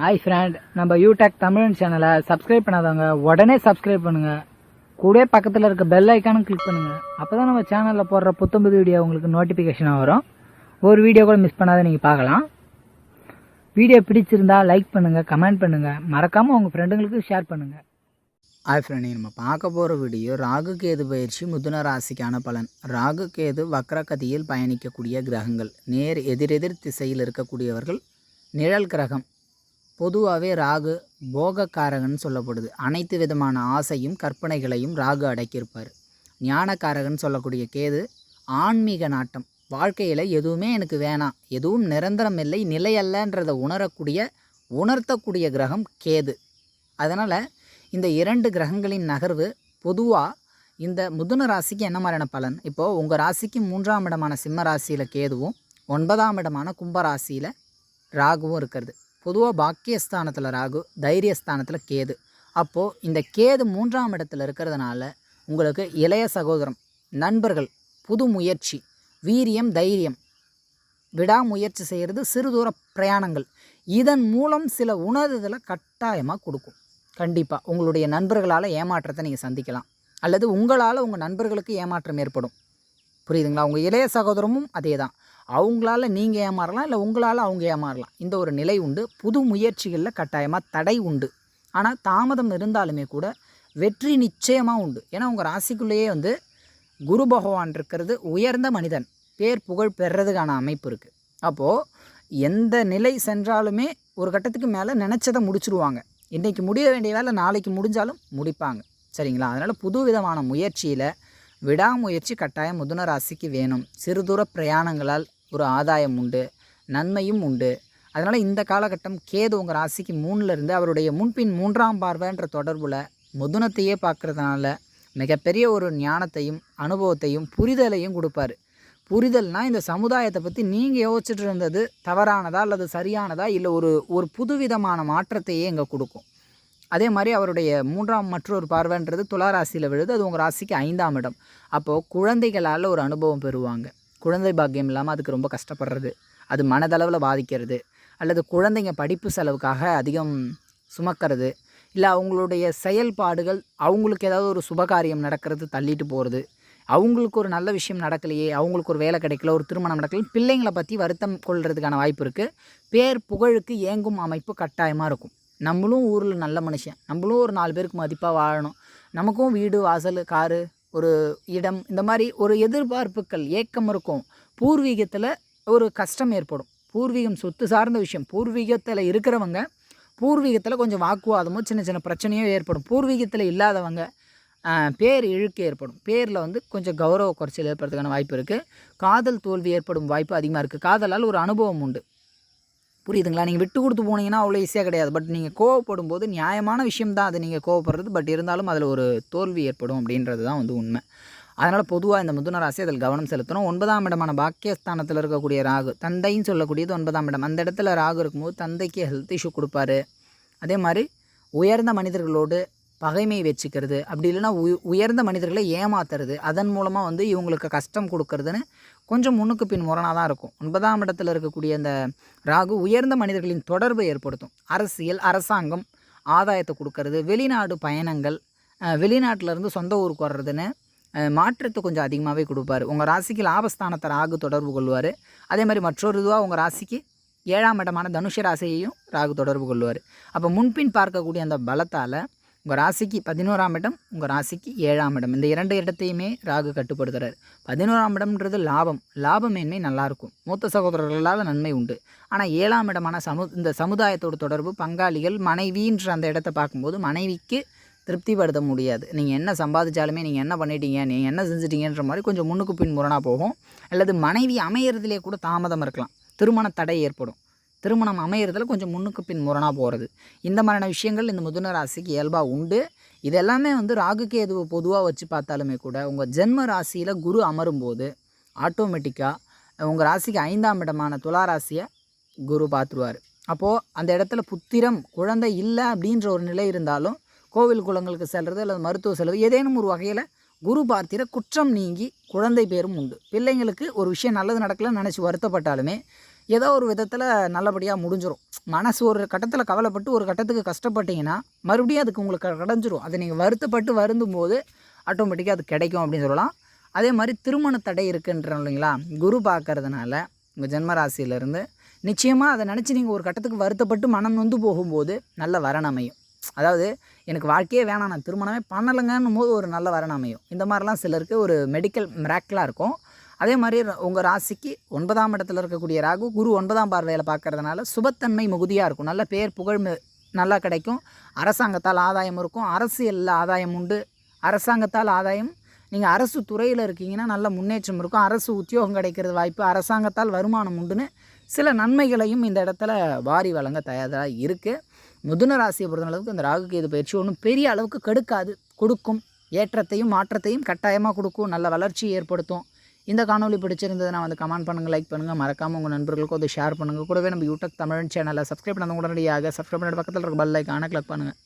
Hi friend நம்ம யூடெக் தமிழ் சேனலை subscribe பண்ணாதவங்க உடனே சப்ஸ்கிரைப் பண்ணுங்க. கூட பக்கத்தில் இருக்க பெல் ஐக்கானும் கிளிக் பண்ணுங்க. அப்பதான் நம்ம சேனலில் போடுற புத்தம்புது வீடியோ உங்களுக்கு நோட்டிஃபிகேஷனாக வரும். ஒரு வீடியோ கூட மிஸ் பண்ணாத நீங்கள் பார்க்கலாம். வீடியோ பிடிச்சிருந்தா லைக் பண்ணுங்கள் கமெண்ட் பண்ணுங்கள் மறக்காமல் உங்கள் ஃப்ரெண்டுங்களுக்கு ஷேர் பண்ணுங்கள் ஹாய் ஃப்ரெண்ட் நம்ம பார்க்க போகிற வீடியோ ராகு கேது பயிற்சி முதுன ராசிக்கான பலன். ராகு கேது வக்ரகதியில் பயணிக்கக்கூடிய கிரகங்கள். நேர் எதிரெதிர் திசையில் இருக்கக்கூடியவர்கள் நிழல் கிரகம். பொதுவாகவே ராகு போகக்காரகன் சொல்லப்படுது. அனைத்து விதமான ஆசையும் கற்பனைகளையும் ராகு அடக்கியிருப்பார். ஞானக்காரகன் சொல்லக்கூடிய கேது ஆன்மீக நாட்டம். வாழ்க்கையில் எதுவுமே எனக்கு வேணாம். எதுவும் நிரந்தரம் இல்லை நிலையல்லன்றதை உணரக்கூடிய உணர்த்தக்கூடிய கிரகம் கேது. அதனால் இந்த இரண்டு கிரகங்களின் நகர்வு பொதுவாக இந்த முதுன ராசிக்கு என்ன மாதிரியான பலன்? இப்போது உங்கள் ராசிக்கு மூன்றாம் இடமான சிம்ம ராசியில் கேதுவும் ஒன்பதாம் இடமான கும்பராசியில் ராகுவும் இருக்கிறது. பொதுவாக பாக்கியஸ்தானத்தில் ராகு தைரியஸ்தானத்தில் கேது. அப்போது இந்த கேது மூன்றாம் இடத்துல இருக்கிறதுனால உங்களுக்கு இளைய சகோதரம் நண்பர்கள் புது முயற்சி வீரியம் தைரியம் விடாமுயற்சி செய்கிறது சிறு தூர பிரயாணங்கள். இதன் மூலம் சில உணர்தலை கட்டாயமாக கொடுக்கும். கண்டிப்பாக உங்களுடைய நண்பர்களால் ஏமாற்றத்தை நீங்கள் சந்திக்கலாம். அல்லது உங்களால் உங்கள் நண்பர்களுக்கு ஏமாற்றம் ஏற்படும். புரியுதுங்களா? உங்கள் இளைய சகோதரமும் அதே தான் அவங்களால நீங்கள் ஏமாறலாம் இல்லை உங்களால் அவங்க ஏமாறலாம். இந்த ஒரு நிலை உண்டு. புது முயற்சிகளில் கட்டாயமாக தடை உண்டு. ஆனால் தாமதம் இருந்தாலுமே கூட வெற்றி நிச்சயமாக உண்டு. ஏன்னா உங்கள் ராசிக்குள்ளேயே வந்து குரு பகவான் இருக்கிறது உயர்ந்த மனிதன். பேர் புகழ் பெறதுக்கான அமைப்பு இருக்குது அப்போது எந்த நிலை சென்றாலுமே ஒரு கட்டத்துக்கு மேலே நினச்சதை முடிச்சுருவாங்க. இன்றைக்கி முடிய வேண்டிய வேலை நாளைக்கு முடிஞ்சாலும் முடிப்பாங்க. சரிங்களா? அதனால் புது விதமான முயற்சியில் விடாமுயற்சி கட்டாயம் மிதுன ராசிக்கு வேணும். சிறு தூர பிரயாணங்களால் ஒரு ஆதாயம் உண்டு நன்மையும் உண்டு. அதனால் இந்த காலகட்டம் கேது உங்கள் ராசிக்கு மூணுல இருந்து அவருடைய முன்பின் மூன்றாம் பார்வைன்ற தொடர்பில் முதுனத்தையே பார்க்குறதுனால மிகப்பெரிய ஒரு ஞானத்தையும் அனுபவத்தையும் புரிதலையும் கொடுப்பாரு. புரிதல்னால் இந்த சமுதாயத்தை பற்றி நீங்கள் யோசிச்சுட்டு இருந்தது தவறானதா அல்லது சரியானதா? இல்லை ஒரு ஒரு புதுவிதமான மாற்றத்தையே இங்கே கொடுக்கும். அதே மாதிரி அவருடைய மூன்றாம் மற்றொரு பார்வைன்றது துலா ராசியில் விழுது அது உங்கள் ராசிக்கு ஐந்தாம் இடம். அப்போது குழந்தைகளால் ஒரு அனுபவம் பெறுவாங்க. குழந்தை பாக்கியம் இல்லாமல் அதுக்கு ரொம்ப கஷ்டப்படுறது. அது மனதளவில் பாதிக்கிறது. அல்லது குழந்தைங்க படிப்பு செலவுக்காக அதிகம் சுமக்கிறது. இல்லை அவங்களுடைய செயல்பாடுகள் அவங்களுக்கு ஏதாவது ஒரு சுபகாரியம் நடக்கிறது தள்ளிட்டு போகிறது அவங்களுக்கு ஒரு நல்ல விஷயம் நடக்கலையே அவங்களுக்கு ஒரு வேலை கிடைக்கல ஒரு திருமணம் நடக்கல பிள்ளைங்களை பற்றி வருத்தம் கொள்கிறதுக்கான வாய்ப்பு இருக்குது பேர் புகழுக்கு ஏங்கும் அமைப்பு கட்டாயமாக இருக்கும். நம்மளும் ஊரில் நல்ல மனுஷன். நம்மளும் ஒரு நாலு பேருக்கு மதிப்பாக வாழணும். நமக்கும் வீடு வாசல் காரு ஒரு இடம் இந்த மாதிரி ஒரு எதிர்பார்ப்புகள் ஏக்கம் இருக்கும். பூர்வீகத்தில் ஒரு கஷ்டம் ஏற்படும். பூர்வீகம் சொத்து சார்ந்த விஷயம். பூர்வீகத்தில் இருக்கிறவங்க பூர்வீகத்தில் கொஞ்சம் வாக்குவாதமோ சின்ன சின்ன பிரச்சனையோ ஏற்படும். பூர்வீகத்தில் இல்லாதவங்க பேர் இழுக்கு ஏற்படும். பேரில் வந்து கொஞ்சம் கௌரவ குறைச்சல் ஏற்படுறதுக்கான வாய்ப்பு இருக்குது காதல் தோல்வி ஏற்படும் வாய்ப்பு அதிகமாக இருக்குது காதலால் ஒரு அனுபவம் உண்டு. புரியுதுங்களா? நீங்கள் விட்டு கொடுத்து போனீங்கன்னா அவ்வளோ ஈஸியாக கிடையாது. பட் நீங்கள் கோவப்படும் போது நியாயமான விஷயம் தான் அது. நீங்கள் கோவப்படுறது. பட் இருந்தாலும் அதில் ஒரு தோல்வி ஏற்படும் அப்படின்றது தான் வந்து உண்மை. அதனால் பொதுவாக இந்த மிதுன ராசி அதில் கவனம் செலுத்தணும். ஒன்பதாம் இடமான பாக்கியஸ்தானத்தில் இருக்கக்கூடிய ராகு தந்தைன்னு சொல்லக்கூடியது ஒன்பதாம் இடம். அந்த இடத்துல ராகு இருக்கும்போது தந்தைக்கு ஹெல்த் இஷ்யூ கொடுப்பாரு. அதே மாதிரி உயர்ந்த மனிதர்களோடு பகைமை வச்சுக்கிறது. அப்படி இல்லைன்னா உய உயர்ந்த மனிதர்களை ஏமாத்துறது. அதன் மூலமாக வந்து இவங்களுக்கு கஷ்டம் கொடுக்கறதுன்னு கொஞ்சம் முன்னுக்கு பின் முரணாக தான் இருக்கும். ஒன்பதாம் இடத்துல இருக்கக்கூடிய அந்த ராகு உயர்ந்த மனிதர்களின் தொடர்பை ஏற்படுத்தும். அரசியல் அரசாங்கம் ஆதாயத்தை கொடுக்கறது வெளிநாடு பயணங்கள் வெளிநாட்டிலேருந்து சொந்த ஊருக்கு வர்றதுன்னு மாற்றத்தை கொஞ்சம் அதிகமாகவே கொடுப்பாரு. உங்கள் ராசிக்கு லாபஸ்தானத்தை ராகு தொடர்பு கொள்வார். அதே மாதிரி மற்றொரு இதுவாக உங்கள் ராசிக்கு ஏழாம் இடமான தனுஷ ராசியையும் ராகு தொடர்பு கொள்வார். அப்போ முன்பின் பார்க்கக்கூடிய அந்த பலத்தால் உங்கள் ராசிக்கு பதினோராம் இடம் உங்கள் ராசிக்கு ஏழாம் இடம். இந்த இரண்டு இடத்தையுமே ராகு கட்டுப்படுத்துகிறார் பதினோராம் இடம்ன்றது லாபம். லாபமேன்மை நல்லாயிருக்கும் மூத்த சகோதரர்களால் நன்மை உண்டு. ஆனால் ஏழாம் இடமான சமு இந்த சமுதாயத்தோட தொடர்பு பங்காளிகள் மனைவின்ற அந்த இடத்த பார்க்கும்போது மனைவிக்கு திருப்திப்படுத்த முடியாது. நீங்கள் என்ன சம்பாதிச்சாலுமே நீங்கள் என்ன பண்ணிட்டீங்க நீங்கள் என்ன செஞ்சிட்டீங்கன்ற மாதிரி கொஞ்சம் முன்னுக்கு பின் முரணாக போகும். அல்லது மனைவி அமையறதுலேயே கூட தாமதம் இருக்கலாம். திருமண தடை ஏற்படும். திருமணம் அமையிறதுல கொஞ்சம் முன்னுக்கு பின் முரணாக போகிறது இந்த மாதிரியான விஷயங்கள் இந்த மிதுன ராசிக்கு இயல்பாக உண்டு. இது எல்லாமே வந்து ராகு கேதுவை பொதுவாக வச்சு பார்த்தாலுமே கூட உங்கள் ஜென்ம ராசியில் குரு அமரும்போது ஆட்டோமேட்டிக்காக உங்கள் ராசிக்கு ஐந்தாம் இடமான துலா ராசியை குரு பார்த்துருவார். அப்போது அந்த இடத்துல புத்திரம் குழந்தை இல்லை அப்படின்ற ஒரு நிலை இருந்தாலும் கோவில் குளங்களுக்கு செல்வது அல்லது மருத்துவ செலவு ஏதேனும் ஒரு வகையில் குரு பார்த்திர குற்றம் நீங்கி குழந்தை பேரும் உண்டு. பிள்ளைங்களுக்கு ஒரு விஷயம் நல்லது நடக்கலன்னு நினச்சி வருத்தப்பட்டாலுமே ஏதோ ஒரு விதத்தில் நல்லபடியாக முடிஞ்சிடும் மனசு ஒரு கட்டத்தில் கவலைப்பட்டு ஒரு கட்டத்துக்கு கஷ்டப்பட்டீங்கன்னா மறுபடியும் அதுக்கு உங்களுக்கு கிடைஞ்சிரும். அதை நீங்கள் வருத்தப்பட்டு வருந்தும் போது ஆட்டோமேட்டிக்காக அது கிடைக்கும் அப்படின்னு சொல்லலாம். அதே மாதிரி திருமண தடை இருக்குன்றோம் இல்லைங்களா? குரு பார்க்கறதுனால உங்கள் ஜென்ம ராசியிலேருந்து நிச்சயமாக அதை நினச்சி நீங்கள் ஒரு கட்டத்துக்கு வருத்தப்பட்டு மனம் நொந்து போகும்போது நல்ல வரன் அமையும். அதாவது எனக்கு வாழ்க்கையே வேணாம் நான் திருமணமே பண்ணலைங்கன்னும் போது ஒரு நல்ல வரன் அமையும். இந்த மாதிரிலாம் சிலருக்கு ஒரு மெடிக்கல் மிராக்கலாக இருக்கும். அதே மாதிரி உங்கள் ராசிக்கு ஒன்பதாம் இடத்துல இருக்கக்கூடிய ராகு குரு ஒன்பதாம் பார்வையில் பார்க்கறதுனால சுபத்தன்மை மிகுதியாக இருக்கும். நல்ல பேர் புகழ் நல்லா கிடைக்கும். அரசாங்கத்தால் ஆதாயம் இருக்கும். அரசியலில் ஆதாயம் உண்டு. அரசாங்கத்தால் ஆதாயம் நீங்கள் அரசு துறையில் இருக்கீங்கன்னா நல்ல முன்னேற்றம் இருக்கும். அரசு உத்தியோகம் கிடைக்கிறது வாய்ப்பு அரசாங்கத்தால் வருமானம் உண்டுன்னு சில நன்மைகளையும் இந்த இடத்துல வாரி வழங்க தயாராக இருக்குது மிதுன ராசியை பொறுத்தளவுக்கு இந்த ராகு கேது பயிற்சி ஒன்றும் பெரிய அளவுக்கு கெடுக்காது. கொடுக்கும். ஏற்றத்தையும் மாற்றத்தையும் கட்டாயமாக கொடுக்கும். நல்ல வளர்ச்சியை ஏற்படுத்தும். இந்த காணொலி பிடிச்சிருந்ததுன்னா வந்து கமெண்ட் பண்ணுங்கள் லைக் பண்ணுங்கள் மறக்காமல் உங்கள் நண்பர்களுக்கும் அதை ஷேர் பண்ணுங்கள் கூடவே நம்ம யூடியூப் தமிழ் சேனலை சப்ஸ்கிரைப் பண்ணாத உடனடியாக சப்ஸ்கிரைப் பண்ணுற பக்கத்தில் இருக்க பெல் ஐக்கானை கிளிக் பண்ணுங்கள்